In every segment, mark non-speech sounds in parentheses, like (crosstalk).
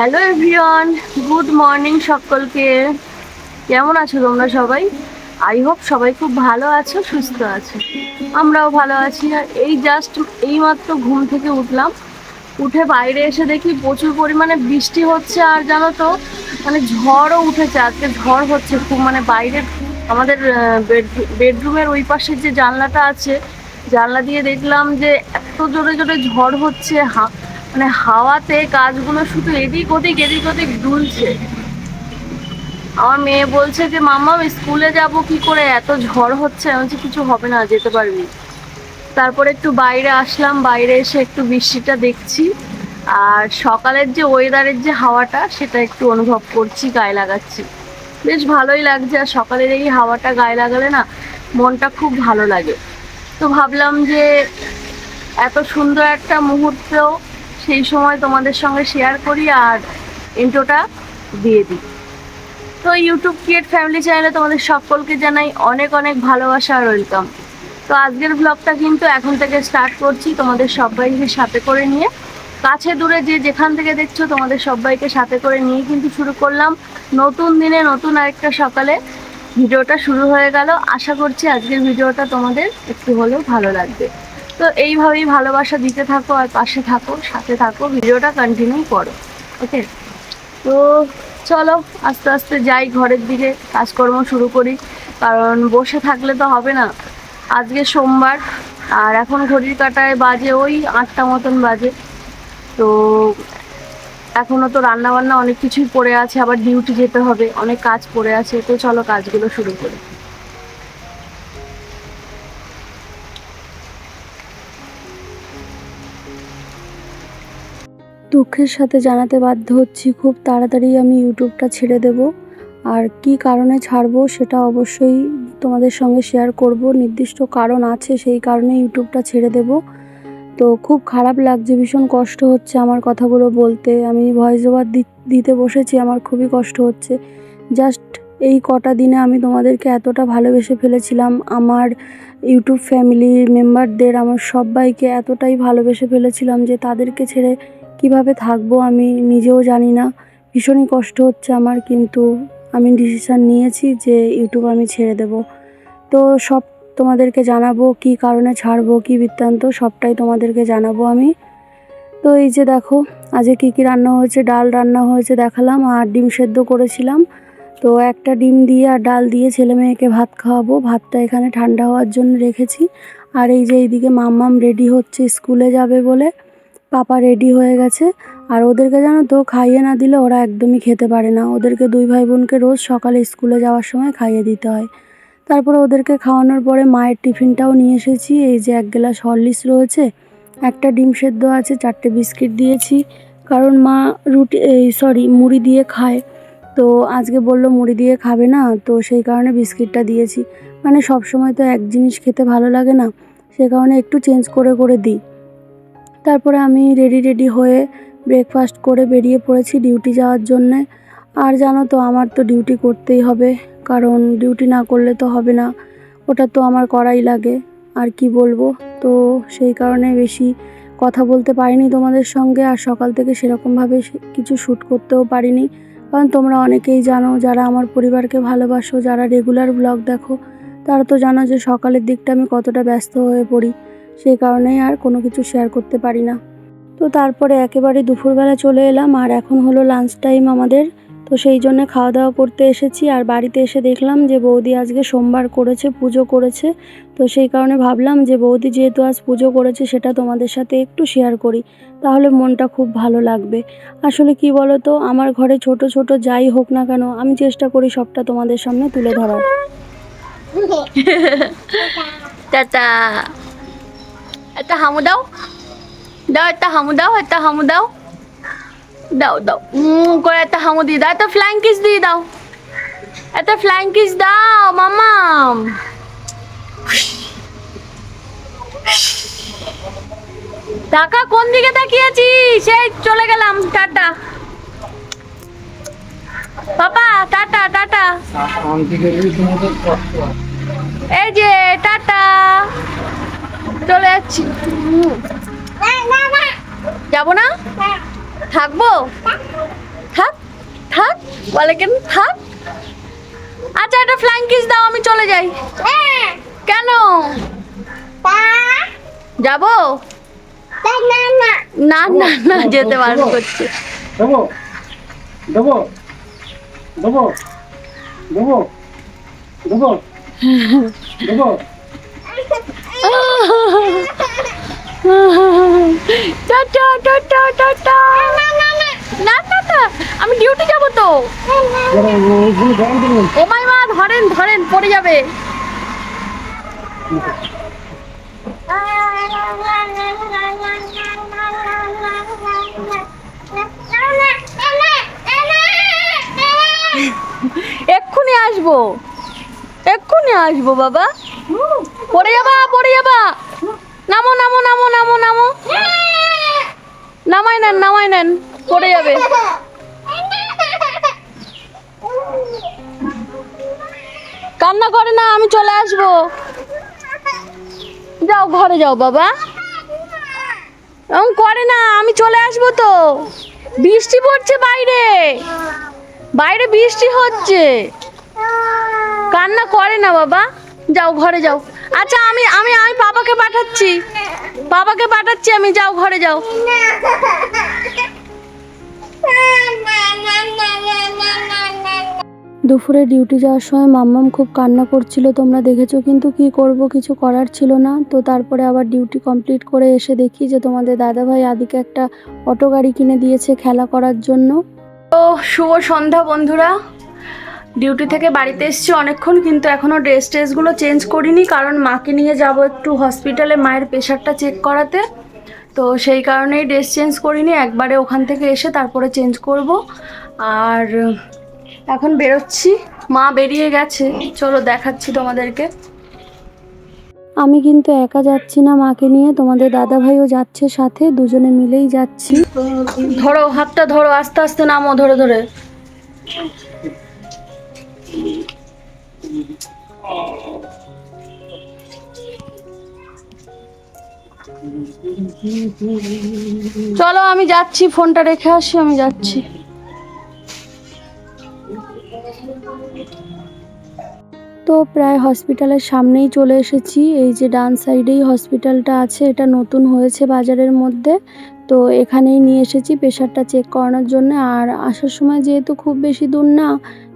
Hello everyone, good morning সকলকে। কেমন আছো তোমরা সবাই? আই হোপ সবাই খুব ভালো আছো, সুস্থ আছো। আমরাও ভালো আছি। আর এই জাস্ট এইমাত্র ঘুম থেকে উঠলাম। উঠে বাইরে এসে দেখি প্রচুর পরিমাণে বৃষ্টি হচ্ছে আর জানো তো মানে ঝড়ও উঠেছে, আজকে ঝড় হচ্ছে খুব মানে বাইরের আমাদের বেডরুমের ওই পাশের যে জানলাটা আছে, জানলা দিয়ে দেখলাম যে এত জোরে জোরে ঝড় হচ্ছে, হা- মানে হাওয়াতে গাছগুলো শুধু এদিক ওদিক এদিক ওদিক দুলছে। আমার মেয়ে বলছে যে মামা স্কুলে যাব কি করে? এত ঝড় হচ্ছে। আমি কিছু হবে না, যেতে পারবি। তারপরে একটু বাইরে আসলাম, বাইরে এসে একটু বৃষ্টিটা দেখছি। আর সকালের যে ওয়েদারের যে হাওয়াটা, সেটা একটু অনুভব করছি, গায়ে লাগাচ্ছি। বেশ ভালোই লাগছে, আর সকালের এই হাওয়াটা গায়ে লাগালে না, মনটা খুব ভালো লাগে। তো ভাবলাম যে, এত সুন্দর একটা মুহূর্ত সেই সময় তোমাদের সঙ্গে শেয়ার করি আর ইন্ট্রোটা দিয়ে দিই। তো ইউটিউব ক্রিয়েট ফ্যামিলি চ্যানেলে তোমাদের সকলকে জানাই অনেক অনেক ভালোবাসা আর ওয়েলকাম তো আজকের ব্লগটা কিন্তু এখন থেকে স্টার্ট করছি তোমাদের সবাইকে সাথে করে নিয়ে। কাছে দূরে যে যেখান থেকে দেখছ তোমাদের সবাইকে সাথে করে নিয়ে কিন্তু শুরু করলাম। নতুন দিনে নতুন আরেকটা সকালে ভিডিওটা শুরু হয়ে গেল। আশা করছি আজকের ভিডিওটা তোমাদের একটু হলেও ভালো লাগবে। তো এইভাবেই ভালোবাসা দিতে থাকো আর পাশে থাকো, সাথে থাকো, ভিডিওটা কন্টিনিউ করো ওকে তো চলো, আস্তে আস্তে যাই ঘরের দিকে, কাজকর্ম শুরু করি, কারণ বসে থাকলে তো হবে না। আজকে সোমবার, আর এখন ঘড়ির কাটায় বাজে ওই আটটা মতন বাজে। তো এখনও তো রান্না বান্না অনেক কিছুই পড়ে আছে, আবার ডিউটি যেতে হবে, অনেক কাজ পড়ে আছে, তো চলো কাজগুলো শুরু করি। দুঃখের সাথে জানাতে বাধ্য হচ্ছি। খুব তাড়াতাড়ি আমি ইউটিউবটা ছেড়ে দেব। আর কি কারণে ছাড়বো সেটা অবশ্যই তোমাদের সঙ্গে শেয়ার করব। নির্দিষ্ট কারণ আছে, সেই কারণে ইউটিউবটা ছেড়ে দেব। তো খুব খারাপ লাগছে, ভীষণ কষ্ট হচ্ছে আমার কথাগুলো বলতে। আমি ভয়েস ওভার দিতে বসেছি, আমার খুবই কষ্ট হচ্ছে। জাস্ট এই কটা দিনে আমি তোমাদেরকে এতটা ভালোবেসে ফেলেছিলাম। আমার ইউটিউব ফ্যামিলির মেম্বারদের আমার সবাইকে এতটাই ভালোবেসে ফেলেছিলাম যে তাদেরকে ছেড়ে কীভাবে থাকব আমি নিজেও জানি না। ভীষণই কষ্ট হচ্ছে আমার, কিন্তু আমি ডিসিশান নিয়েছি যে ইউটিউব আমি ছেড়ে দেব। তো সব তোমাদেরকে জানাব, কি কারণে ছাড়বো, কি বৃত্তান্ত, সবটাই তোমাদেরকে জানাব আমি। তো এই যে দেখো, আজকে কী কী রান্না হয়েছে? ডাল রান্না হয়েছে দেখালাম, আর ডিম সেদ্ধ করেছিলাম। তো একটা ডিম দিয়ে আর ডাল দিয়ে ছেলে মেয়েকে ভাত খাওয়াবো। ভাতটা এখানে ঠান্ডা হওয়ার জন্য রেখেছি। আর এই যে এইদিকে মাম্মাম রেডি হচ্ছে, স্কুলে যাবে বলে। পাপা রেডি হয়ে গেছে। আর ওদেরকে জানো তো, খাইয়ে না দিলে ওরা একদমই খেতে পারে না। ওদেরকে দুই ভাই বোনকে রোজ সকালে স্কুলে যাওয়ার সময় খাইয়ে দিতে হয়। তারপরে ওদেরকে খাওয়ানোর পরে মায়ের টিফিনটাও নিয়ে এসেছি। এই যে এক গ্লাস হরলিক্স রয়েছে, একটা ডিম সেদ্ধ আছে, চারটে বিস্কিট দিয়েছি। কারণ মা রুটি, এই সরি মুড়ি দিয়ে খায়। তো আজকে বলল মুড়ি দিয়ে খাবে না, তো সেই কারণে বিস্কিটটা দিয়েছি। মানে সব সময় তো এক জিনিস খেতে ভালো লাগে না, সে কারণে একটু চেঞ্জ করে করে দিই। তারপরে আমি রেডি রেডি হয়ে ব্রেকফাস্ট করে বেরিয়ে পড়েছি ডিউটি যাওয়ার জন্যে। আর জানো তো, আমার তো ডিউটি করতেই হবে, কারণ ডিউটি না করলে তো হবে না। ওটা তো আমার করাই লাগে, আর কি বলব? তো সেই কারণে বেশি কথা বলতে পারিনি তোমাদের সঙ্গে, আর সকাল থেকে সেরকমভাবে কিছু শ্যুট করতেও পারিনি। কারণ তোমরা অনেকেই জানো, যারা আমার পরিবারকে ভালোবাসো, যারা রেগুলার ব্লগ দেখো, তারা তো জানো যে সকালের দিকটা আমি কতটা ব্যস্ত হয়ে পড়ি। সেই কারণেই আর কোনো কিছু শেয়ার করতে পারি না। তো তারপরে একেবারে দুপুরবেলা চলে এলাম আর এখন হলো লাঞ্চ টাইম আমাদের। তো সেই জন্য খাওয়া দাওয়া করতে এসেছি আর বাড়িতে এসে দেখলাম যে বৌদি আজকে সোমবার করেছে, পুজো করেছে। তো সেই কারণে ভাবলাম যে বৌদি যেহেতু আজ পুজো করেছে সেটা তোমাদের সাথে একটু শেয়ার করি। তাহলে মনটা খুব ভালো লাগবে। আসলে কি বলো তো আমার ঘরে ছোট ছোট যাই হোক না কেন, আমি চেষ্টা করি সবটা তোমাদের সামনে তুলে ধরার। (laughs) একটা হামু দাও। দাও একটা হামু দাও একটা হামু দাও। দাও দাও। করে একটা হামু দিয়ে দাও। একটা ফ্লাইং কিস দিয়ে দাও। একটা ফ্লাইং কিস দাও মামাম। টাকা কোন দিকে তাকিয়েছি সেই চলে গেলাম। টাটা। Papa tata tata. এই যে টাটা। চলে যাচ্ছি। যাব না? থাকব? থাক থাক, বলে কেন থাক? আচ্ছা একটা ফ্লাইং কিস দাও, আমি চলে যাই। কেন? যাব? না না না, যেতে পারব করছে। দেবো দেবো দেবো দেবো দেবো দেবো না না আমি ডিউটি যাব তো। ও মাই মা ধরেন ধরেন পড়ে যাবে। এক্ষুনি আসব। এক্ষুনি আসব বাবা। পড়ে যাবা পড়ে যাবা। নামো নামো নামো নামো নামো। নামাই নেন নামাই নেন, পড়ে যাবে। কান্না করে না, আমি চলে আসব। যাও, ঘরে যাও, বাবা। করে না, আমি চলে আসব তো। বৃষ্টি পড়ছে বাইরে। বাইরে বৃষ্টি হচ্ছে। কান্না করে না, বাবা। যাও ঘরে যাও। আচ্ছা আমি আমি আমি বাবাকে পাঠাচ্ছি। বাবাকে পাঠাচ্ছি আমি যাও ঘরে যাও। দুপুরে ডিউটি যাওয়ার সময় মাম্মাম খুব কান্না করছিল তোমরা দেখেছ কিন্তু কি করব কিছু করার ছিল না। তো তারপরে আবার ডিউটি কমপ্লিট করে এসে দেখি যে তোমাদের দাদাভাই আদিকে একটা অটো গাড়ি কিনে দিয়েছে খেলা করার জন্য। তো শুভ সন্ধ্যা বন্ধুরা। ডিউটি থেকে বাড়িতে এসেছি অনেকক্ষণ, কিন্তু এখনও ড্রেস ট্রেসগুলো চেঞ্জ করিনি, কারণ মাকে নিয়ে যাব একটু হসপিটালে মায়ের প্রেশারটা চেক করাতে। তো সেই কারণেই ড্রেস চেঞ্জ করিনি, একবারে ওখান থেকে এসে তারপরে চেঞ্জ করব। আর এখন বেরোচ্ছি, মা বেরিয়ে গেছে। চলো দেখাচ্ছি তোমাদেরকে। আমি কিন্তু একা যাচ্ছি না মাকে নিয়ে, তোমাদের দাদাভাইও যাচ্ছে সাথে, দুজনে মিলেই যাচ্ছি। ধরো, হাতটা ধরো, আস্তে আস্তে নামো ধরে ধরে। চলো, আমি যাচ্ছি, ফোনটা রেখে আসি, আমি যাচ্ছি। তো প্রায় হসপিটালের সামনেই চলে এসেছি। এই যে ডান সাইডেই হসপিটালটা আছে, এটা নতুন হয়েছে বাজারের মধ্যে। তো এখানেই নিয়ে এসেছি, প্রেশারটা চেক করানোর জন্য। আর আসার সময় যেহেতু খুব বেশি দূর না,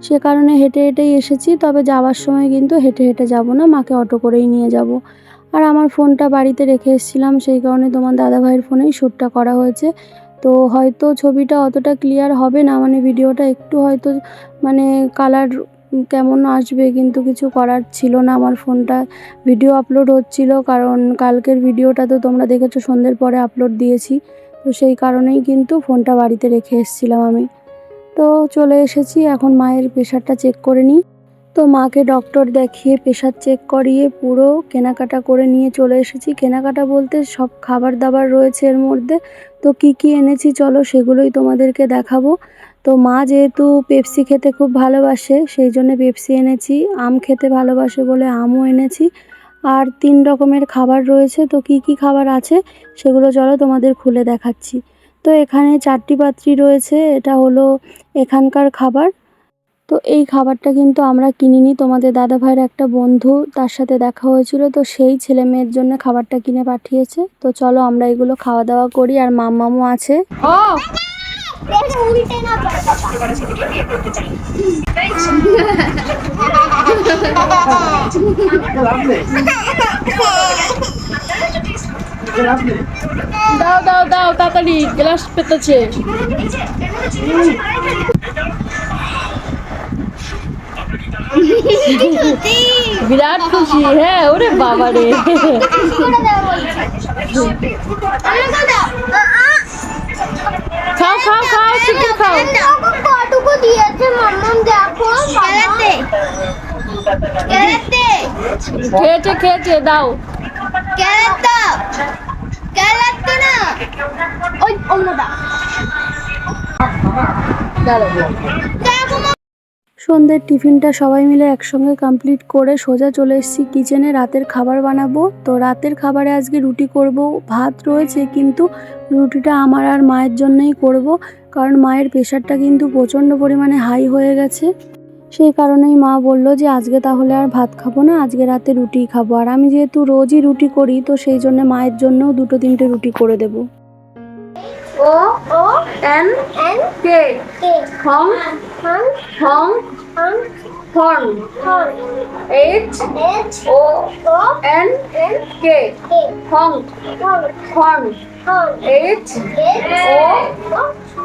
সে কারণে হেঁটে হেঁটেই এসেছি। তবে যাওয়ার সময় কিন্তু হেঁটে হেঁটে যাব না, মাকে অটো করেই নিয়ে যাব। আর আমার ফোনটা বাড়িতে রেখে এসেছিলাম, সেই কারণে তোমার দাদাভাইয়ের ফোনেই শ্যুটটা করা হয়েছে। তো হয়তো ছবিটা অতটা ক্লিয়ার হবে না মানে ভিডিওটা একটু হয়তো মানে কালার কেমন আসবে কিন্তু কিছু করার ছিল না আমার ফোনটা। ভিডিও আপলোড হচ্ছিল, কারণ কালকের ভিডিওটা তো তোমরা দেখেছ, সন্ধ্যের পরে আপলোড দিয়েছি। তো সেই কারণেই কিন্তু ফোনটা বাড়িতে রেখে এসেছিলাম আমি। তো চলে এসেছি, এখন মায়ের প্রেশারটা চেক করে নিই। তো মাকে ডক্টর দেখিয়ে প্রেশার চেক করিয়ে পুরো কেনাকাটা করে নিয়ে চলে এসেছি। কেনাকাটা বলতে সব খাবার দাবার রয়েছে এর মধ্যে। তো কি কি এনেছি চলো সেগুলোই তোমাদেরকে দেখাবো। তো মা যেহেতু পেপসি খেতে খুব ভালোবাসে, সেই জন্য পেপসি এনেছি। আম খেতে ভালোবাসে বলে আমও এনেছি। আর তিন রকমের খাবার রয়েছে। তো কি কি খাবার আছে সেগুলো চলো তোমাদের খুলে দেখাচ্ছি। তো এখানে চারটি পাত্রি রয়েছে এটা হলো এখানকার খাবার। তো এই খাবারটা কিন্তু আমরা কিনিনি তোমাদের দাদা ভাইয়ের একটা বন্ধু তার সাথে দেখা হয়েছিল তো সেই ছেলে মেয়ের জন্য খাবারটা কিনে পাঠিয়েছে। তো চলো আমরা এগুলো খাওয়া দাওয়া করি আর মাম্মামও আছে। ও! উল্টে না (laughs) দাও দাও দাও, তাড়াতাড়ি, গ্লাস পেতেছে। বিরাট খুশি হ্যাঁ ওরে বাবা রে। খাও খাও খাও শিখে খাও। দিয়েছে মাম্মাম দেখো খেলাতে। খেয়েছে খেয়েছে দাও। না। ওই অন্যটা দেখো সন্ধ্যের টিফিনটা সবাই মিলে একসঙ্গে কমপ্লিট করে সোজা চলে এসেছি কিচেনে। রাতের খাবার বানাবো। তো রাতের খাবারে আজকে রুটি করব। ভাত রয়েছে কিন্তু রুটিটা আমার আর মায়ের জন্যই করব। কারণ মায়ের প্রেশারটা কিন্তু প্রচণ্ড পরিমাণে হাই হয়ে গেছে। সেই কারণেই মা বলল যে আজকে তাহলে আর ভাত খাব না, আজকে রাতে রুটিই খাব। আর আমি যেহেতু রোজই রুটি করি, তো সেই জন্য মায়ের জন্যও দুটো তিনটে রুটি করে দেবো। ও ও, এন এন, কে? হং হং হং ও, এন, কে? হং হং।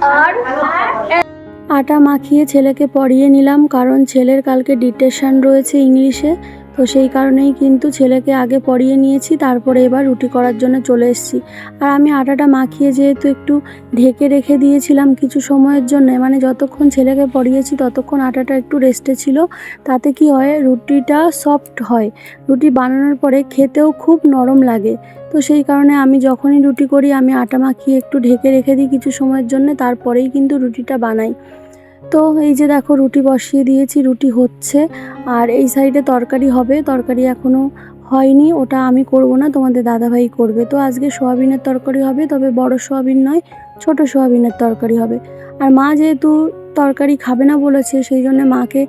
হর্ন আটা মাখিয়ে ছেলেকে পড়িয়ে নিলাম, কারণ ছেলের কালকে ডিটেশন রয়েছে ইংলিশে। তো সেই কারণেই কিন্তু ছেলেকে আগে পড়িয়ে নিয়েছি, তারপরে এবার রুটি করার জন্য চলে এসেছি। আর আমি আটাটা মাখিয়ে যেহেতু একটু ঢেকে রেখে দিয়েছিলাম কিছু সময়ের জন্য মানে যতক্ষণ ছেলেকে পড়িয়েছি ততক্ষণ আটাটা একটু রেস্টে ছিল। তাতে কি হয়, রুটিটা সফট হয়। রুটি বানানোর পরে খেতেও খুব নরম লাগে। তো সেই কারণে আমি যখনই রুটি করি, আমি আটা মাখিয়ে একটু ঢেকে রেখে দিই কিছু সময়ের জন্য, তারপরেই কিন্তু রুটিটা বানাই। তো এই যে দেখো, রুটি বসিয়ে দিয়েছি, রুটি হচ্ছে। আর এই সাইডে তরকারি হবে, তরকারি এখনও হয়নি, ওটা আমি করব না, তোমাদের দাদাভাই করবে। তো আজকে সোয়াবিনের তরকারি হবে, তবে বড় সোয়াবিন নয়, ছোট সোয়াবিনের তরকারি হবে। আর মা যেহেতু তরকারি খাবে না বলেছে, সেই জন্য মাকে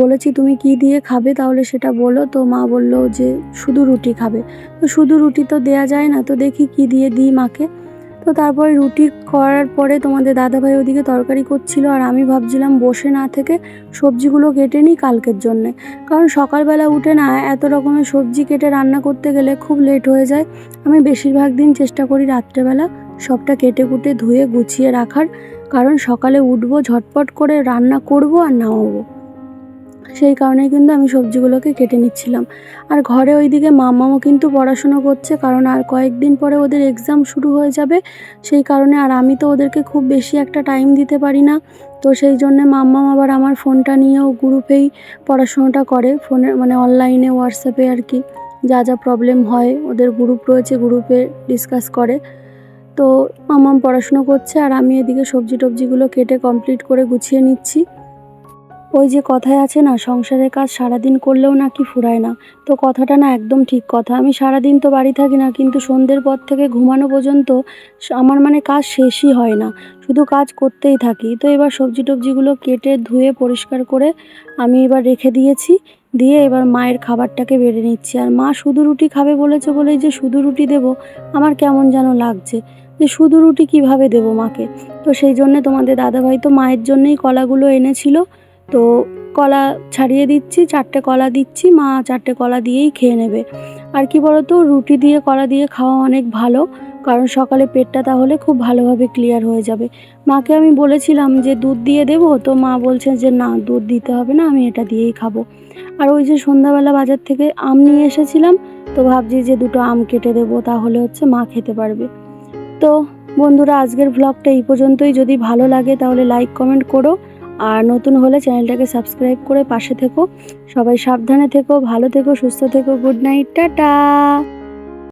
বলেছি, তুমি কি দিয়ে খাবে তাহলে সেটা বলো। তো মা বলল যে, শুধু রুটি খাবে। তো শুধু রুটি তো দেয়া যায় না, তো দেখি কি দিয়ে দিই মাকে। তো তারপরে রুটি করার পরে তোমাদের দাদাভাই ওদিকে তরকারি করছিল আর আমি ভাবছিলাম বসে না থেকে সবজিগুলো কেটে নিই কালকের জন্যে। কারণ সকালবেলা উঠে না এত রকমের সবজি কেটে রান্না করতে গেলে খুব লেট হয়ে যায়। আমি বেশিরভাগ দিন চেষ্টা করি রাত্রেবেলা সবটা কেটে কুটে ধুয়ে গুছিয়ে রাখার। কারণ সকালে উঠবো, ঝটপট করে রান্না করব আর নামাবো। সেই কারণেই কিন্তু আমি সবজিগুলোকে কেটে নিচ্ছিলাম। আর ঘরে ওইদিকে মামাও কিন্তু পড়াশুনো করছে, কারণ আর কয়েকদিন পরে ওদের এক্সাম শুরু হয়ে যাবে, সেই কারণে আর আমি তো ওদেরকে খুব বেশি একটা টাইম দিতে পারি না। তো সেই জন্যে মাম্মাম আবার আমার ফোনটা নিয়েও গ্রুপেই পড়াশুনোটা করে ফোনে মানে অনলাইনে হোয়াটসঅ্যাপে আর কি। যা যা প্রবলেম হয়, ওদের গ্রুপ রয়েছে গ্রুপে ডিসকাস করে। তো মাম্মাম পড়াশুনো করছে, আর আমি এদিকে সবজি টবজিগুলো কেটে কমপ্লিট করে গুছিয়ে নিচ্ছি। ওই যে কথায় আছে না, সংসারের কাজ সারাদিন করলেও নাকি ফুরায় না। তো কথাটা না একদম ঠিক কথা। আমি সারাদিন তো বাড়ি থাকি না, কিন্তু সন্ধ্যের পর থেকে ঘুমানো পর্যন্ত আমার মানে কাজ শেষই হয় না। শুধু কাজ করতেই থাকি। তো এবার সবজি টবজিগুলো কেটে, ধুয়ে, পরিষ্কার করে আমি এবার রেখে দিয়েছি। দিয়ে এবার মায়ের খাবারটাকে বেড়ে নিচ্ছি। আর মা শুধু রুটি খাবে বলেছে বলেই যে শুধু রুটি দেবো, আমার কেমন যেন লাগছে। যে শুধু রুটি কীভাবে দেবো মাকে? তো সেই জন্যে তোমাদের দাদাভাই তো মায়ের জন্যই কলাগুলো এনেছিল। তো কলা ছাড়িয়ে দিচ্ছি, চারটে কলা দিচ্ছি, মা চারটে কলা দিয়েই খেয়ে নেবে। আর কি বলতো, রুটি দিয়ে, কলা দিয়ে খাওয়া অনেক ভালো, কারণ সকালে পেটটা তাহলে খুব ভালোভাবে ক্লিয়ার হয়ে যাবে। মাকে আমি বলেছিলাম যে, দুধ দিয়ে দেবো? তো মা বলছে যে, না, দুধ দিতে হবে না, আমি এটা দিয়েই খাব। আর ওই যে সন্ধ্যাবেলা বাজার থেকে আম নিয়ে এসেছিলাম, তো ভাবছি যে, দুটো আম কেটে দেবো, তাহলে হচ্ছে মা খেতে পারবে। তো বন্ধুরা, আজকের ভ্লগটা এই পর্যন্তই। যদি ভালো লাগে, তাহলে লাইক কমেন্ট করো। আর নতুন হলে চ্যানেলটাকে সাবস্ক্রাইব করে পাশে থেকো। সবাই সাবধানে থেকো, ভালো থেকো, সুস্থ থেকো, গুড নাইট, টাটা।